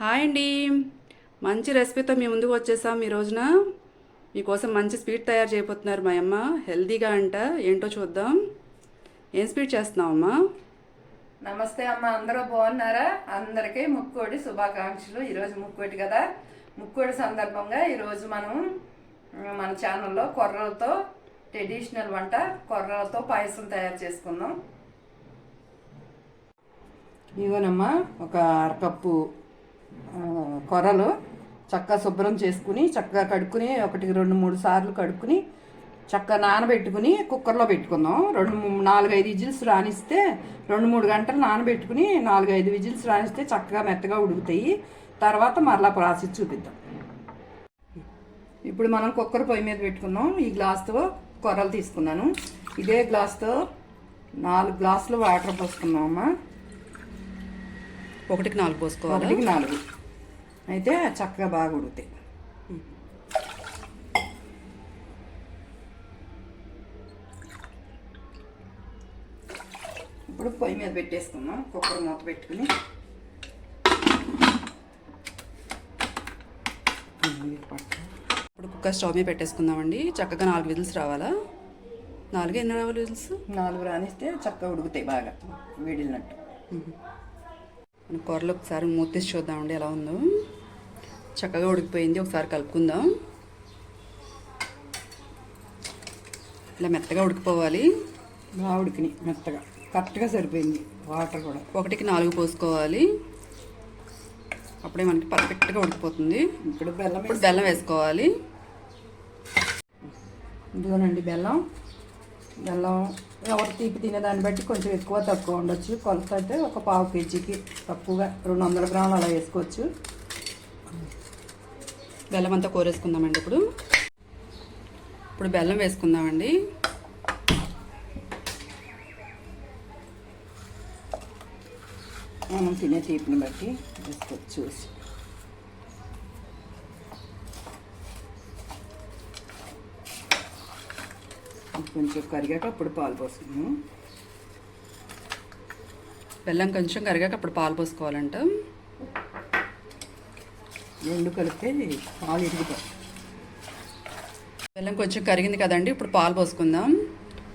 Hi అండి. మంచి రెసిపీతో మీ ముందుకు వచ్చేసాం ఈ రోజున. మీకోసం మంచి స్వీట్ తయారు చేయబోతున్నారు మా అమ్మ. హెల్తీగా అంట. ఏంటో చూద్దాం. ఏం స్వీట్ చేస్తున్నావమ్మా నమస్తే అమ్మ అందరూ బాగున్నారా? అందరికీ ముక్కోడి శుభాకాంక్షలు. ఈరోజు ముక్కోటి కదా. ముక్కోడి సందర్భంగా ఈరోజు మనం మన ఛానల్లో కొర్రలతో ట్రెడిషనల్ వంట కొర్రలతో పాయసం తయారు చేసుకుందాం. ఇదిగోనమ్మా ఒక అరకప్పు కొరలు చక్కగా శుభ్రం చేసుకుని చక్కగా కడుక్కుని ఒకటి రెండు మూడు సార్లు కడుక్కుని చక్కగా నానబెట్టుకుని కుక్కర్లో పెట్టుకుందాం. రెండు నాలుగైదు విజిల్స్ రానిస్తే రెండు మూడు గంటలు నానబెట్టుకుని నాలుగైదు విజిల్స్ రానిస్తే చక్కగా మెత్తగా ఉడుకుతాయి. తర్వాత మరలా ప్రాసెస్ చూపిద్దాం. ఇప్పుడు మనం కుక్కర్ పొయ్యి మీద పెట్టుకుందాం ఈ గ్లాస్తో కొర్రలు తీసుకున్నాను. ఇదే గ్లాస్తో నాలుగు గ్లాసులు వాటర్ పోసుకున్నాం అమ్మా ఒకటికి నాలుగు పోసుకోవాలి? ఒకటికి నాలుగు. అయితే చక్కగా బాగా ఉడుకుతాయి. ఇప్పుడు పొయ్యి మీద పెట్టేసుకుందాం. కుక్కర్ మూత పెట్టుకుని. ఇప్పుడు కుక్కర్ స్టవ్ మీద పెట్టేసుకుందామండి. చక్కగా నాలుగు విజిల్స్ రావాలా? నాలుగు ఎన్ని రావాలి విజిల్స్? నాలుగు రానిస్తే చక్కగా ఉడుకుతాయి బాగా వేడినట్టు మన కూరలో ఒకసారి మూత తీసి చూద్దామండి ఎలా ఉందో. చక్కగా ఉడికిపోయింది ఒకసారి కలుపుకుందాం. ఇలా మెత్తగా ఉడికిపోవాలి. బాగా ఉడికినాయి మెత్తగా. కరెక్ట్గా సరిపోయింది వాటర్ కూడా. ఒకటికి నాలుగు పోసుకోవాలి. అప్పుడే మనకి పర్ఫెక్ట్గా ఉడికిపోతుంది. ఇప్పుడు బెల్లం ఇప్పుడు బెల్లం వేసుకోవాలి. ఇదిగోనండి బెల్లం. బెల్లం ఎవరు తీపి తినేదాన్ని బట్టి కొంచెం ఎక్కువ తక్కువ ఉండొచ్చు. కొలత అయితే ఒక పావు కేజీకి తక్కువగా రెండు వందల గ్రాములు అలా వేసుకోవచ్చు. బెల్లం అంతా కోరేసుకుందామండి ఇప్పుడు. ఇప్పుడు బెల్లం వేసుకుందామండి. మనం తినే తీపిని బట్టి వేసుకోవచ్చు చూసి ఇది కొంచెం కరిగాక అప్పుడు పాలు పోసుకున్నాము బెల్లం కొంచెం కరిగాక అప్పుడు పాలు పోసుకోవాలంట. రెండు కలిపితే పాలు ఇరుగుతాయి బెల్లం కొంచెం కరిగింది కదండి ఇప్పుడు పాలు పోసుకుందాం.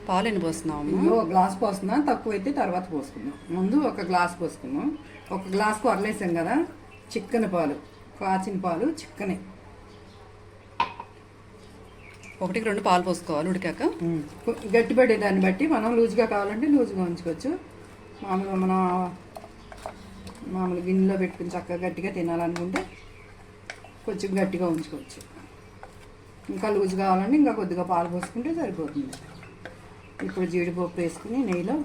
పాలు ఎన్ని పోస్తున్నాము ఒక గ్లాస్ పోస్తున్నా తక్కువ అయితే తర్వాత పోసుకుందాం. ముందు ఒక గ్లాస్ పోసుకుందాం. ఒక గ్లాస్ అరలేసాం కదా చిక్కని పాలు కాచిన పాలు చిక్కనే. ఒకటికి రెండు పాలు పోసుకోవాలి ఉడికాక. గట్టిపడే దాన్ని బట్టి మనం లూజ్గా కావాలంటే లూజ్గా ఉంచుకోవచ్చు. మామూలుగా మనం మామూలు గిన్నెలో పెట్టుకుని చక్కగా గట్టిగా తినాలనుకుంటే కొంచెం గట్టిగా ఉంచుకోవచ్చు. ఇంకా లూజ్ కావాలంటే ఇంకా కొద్దిగా పాలు పోసుకుంటే సరిపోతుంది. ఇప్పుడు జీడిపప్పు వేసుకుని నెయ్యిలో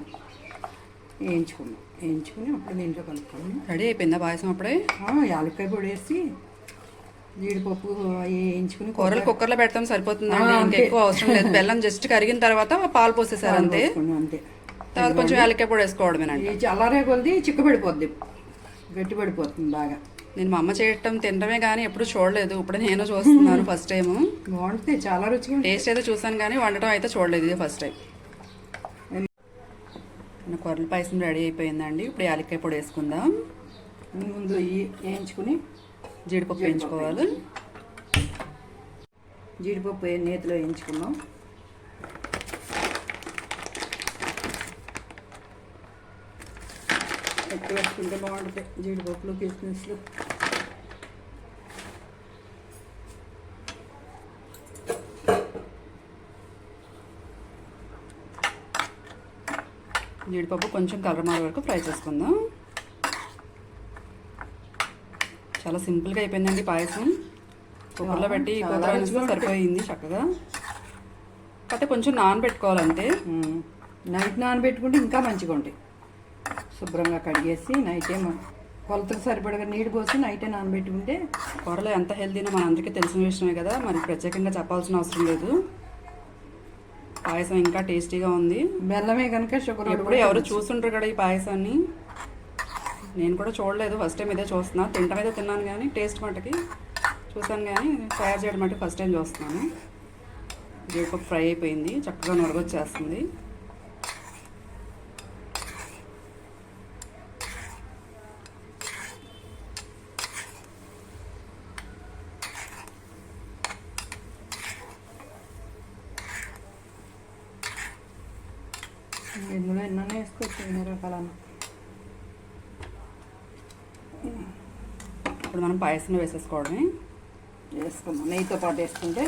వేయించుకున్నాం వేయించుకుని అప్పుడు దీంట్లో కలుపుకోండి రెడీ అయిపోయిందా పాయసం అప్పుడే? యాలక్కాయ పొడి వేసి జీడిపప్పు వేయించుకుని కూరలు కుక్కర్లో పెడతాం సరిపోతుందండి ఇంకా. ఎక్కువ అవసరం లేదు. బెల్లం జస్ట్ కరిగిన తర్వాత పాలు పోసేసారు అంతే. అంతే. తర్వాత కొంచెం యాలక్కాయ పొడి వేసుకోవడమేనండి చల్లారే కొద్ది చిక్కబడిపోద్ది. గట్టి పడిపోతుంది బాగా. నేను మా అమ్మ చేయటం తినడమే కానీ ఎప్పుడు చూడలేదు. ఇప్పుడు నేను చూస్తున్నాను ఫస్ట్ టైం బాగుంటుంది చాలా రుచిగా టేస్ట్ అయితే చూసాను కానీ వండటం అయితే చూడలేదు ఇది ఫస్ట్ టైం. మన కొర్రల పాయసం రెడీ అయిపోయిందండి. ఇప్పుడు యాలక్కాయ పొడి వేసుకుందాం. ముందు ఈ వేయించుకుని జీడిపప్పు వేయించుకోవాలి. జీడిపప్పు ఏ- నేతిలో వేయించుకున్నాం ఎక్కువ వేసుకుంటే బాగుంటుంది జీడిపప్పులు కిస్మిస్లు. జీడిపప్పు కొంచెం కలర్ మారే వరకు ఫ్రై చేసుకుందాం. చాలా సింపుల్గా అయిపోయిందండి పాయసం. కుక్కర్లో పెట్టి కుక్కర్. సరిపోయింది చక్కగా. కాకపోతే కొంచెం నానబెట్టుకోవాలంటే. నైట్ నానబెట్టుకుంటే ఇంకా మంచిగా ఉంటాయి. శుభ్రంగా కడిగేసి నైట్ ఏమో కొలతకు సరిపడగా నీళ్ళు పోసి నైటే నానబెట్టుకుంటే కూరలో ఎంత హెల్తీనో మనందరికీ తెలిసిన విషయమే కదా. మరి ప్రత్యేకంగా చెప్పాల్సిన అవసరం లేదు. పాయసం ఇంకా టేస్టీగా ఉంది. బెల్లమే కనుక షుగర్ ఎప్పుడు ఎవరు చూస్తుంటారు కదా ఈ పాయసాన్ని. నేను కూడా చూడలేదు. ఫస్ట్ టైం ఇదే చూస్తున్నాను తింటం అయితే తిన్నాను కానీ టేస్ట్ మటుకి చూసాను కానీ తయారు చేయడం మట్టి ఫస్ట్ టైం చూస్తున్నాను. జీడిపప్పు ఫ్రై అయిపోయింది. చక్కగా నొరగొచ్చేస్తుంది. ఇందులో ఎన్నో వేసుకోవచ్చు ఎన్ని రకాలన్నా. ఇప్పుడు మనం పాయసంలో వేసేసుకోవడమే. వేసుకుందాం. నెయ్యితో పాటు వేసుకుంటే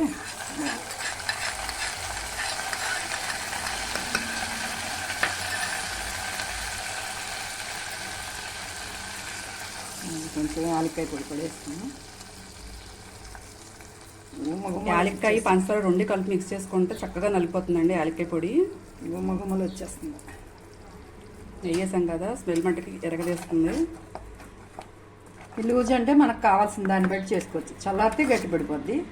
కొంచెం యాలక్కాయ పొడి కూడా వేసుకున్నాం యాలక్కాయ పంచదార రెండు కలిపి మిక్స్ చేసుకుంటే చక్కగా నలిపోతుందండి యాలక్కాయ పొడి. గుమ్మ గుమ్మలు వచ్చేస్తుంది నెయ్యి వేసాం కదా స్మెల్ మట్టుకి ఎరగదేస్తుంది. లూజ్ అంటే మనకు కావాల్సిన దాన్ని బట్టి చేసుకోవచ్చు. చల్లారితే గట్టి పడిపోద్ది.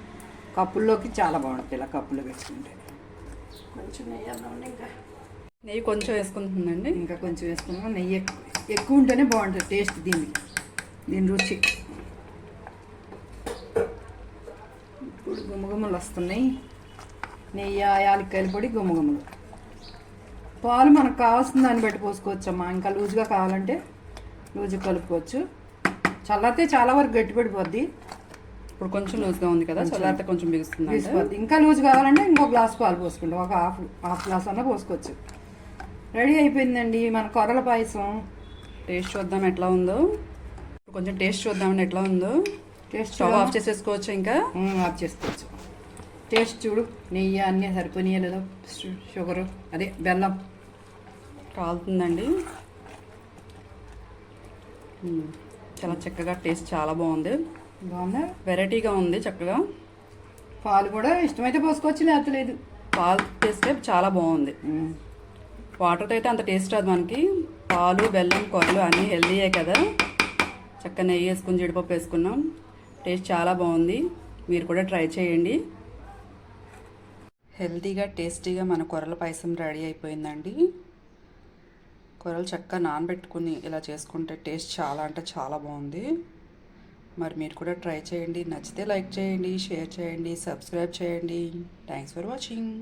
కప్పుల్లోకి చాలా బాగుంటుంది ఇలా కప్పులో పెట్టుకుంటే. కొంచెం నెయ్యి ఇంకా. నెయ్యి కొంచెం వేసుకుంటుందండి. ఇంకా కొంచెం వేసుకున్నాం నెయ్యి ఎక్కువ ఎక్కువ ఉంటేనే బాగుంటుంది టేస్ట్ దీనికి. దీని రుచి. ఇప్పుడు గుమ్మగుమ్మలు వస్తున్నాయి. నెయ్యి యాలక్కాయల పొడి గుమ్మగుమ్మలు పాలు మనకు కావాల్సిన దాన్ని బట్టి పోసుకోవచ్చమ్మా. ఇంకా లూజుగా కావాలంటే లూజు కలుపుకోవచ్చు. చల్లారితే చాలా వరకు గట్టిపడిపోద్ది ఇప్పుడు కొంచెం లూజ్గా ఉంది కదా చల్లారితే కొంచెం బిగుస్తుంది. ఇంకా లూజ్ కావాలంటే ఇంకో గ్లాస్ పాలు పోసుకుంటాం. ఒక హాఫ్ హాఫ్ గ్లాస్ అన్న పోసుకోవచ్చు. రెడీ అయిపోయిందండి మన కొర్రల పాయసం. టేస్ట్ చూద్దాం ఎట్లా ఉందో. కొంచెం టేస్ట్ చూద్దామండి ఎట్లా ఉందో. టేస్ట్ స్టవ్ ఆఫ్ చేసేసుకోవచ్చు ఇంకా? ఆఫ్ చేసుకోవచ్చు. టేస్ట్ చూడు నెయ్యి అన్నీ సరిపోయినాయో లేదో షుగరు అదే బెల్లం. కాలుతుందండి. చాలా చక్కగా టేస్ట్ చాలా బాగుంది. బాగుందా? వెరైటీగా ఉంది చక్కగా. పాలు కూడా ఇష్టమైతే పోసుకోవచ్చు లేకపోతే లేదు. పాలు టేస్ట్ చాలా బాగుంది. వాటర్తో అయితే అంత టేస్ట్ రాదు మనకి. పాలు బెల్లం కొరలు అన్నీ హెల్దీయే కదా. చక్కగా నెయ్యి వేసుకుని జీడిపప్పు వేసుకున్నాం. టేస్ట్ చాలా బాగుంది. మీరు కూడా ట్రై చేయండి. హెల్తీగా టేస్టీగా మన కొరల పాయసం రెడీ అయిపోయిందండి. కూరలు చక్కగా నానబెట్టుకుని ఇలా చేసుకుంటే టేస్ట్ చాలా అంటే చాలా బాగుంది. మరి మీరు కూడా ట్రై చేయండి. నచ్చితే లైక్ చేయండి షేర్ చేయండి సబ్స్క్రైబ్ చేయండి. Thanks for watching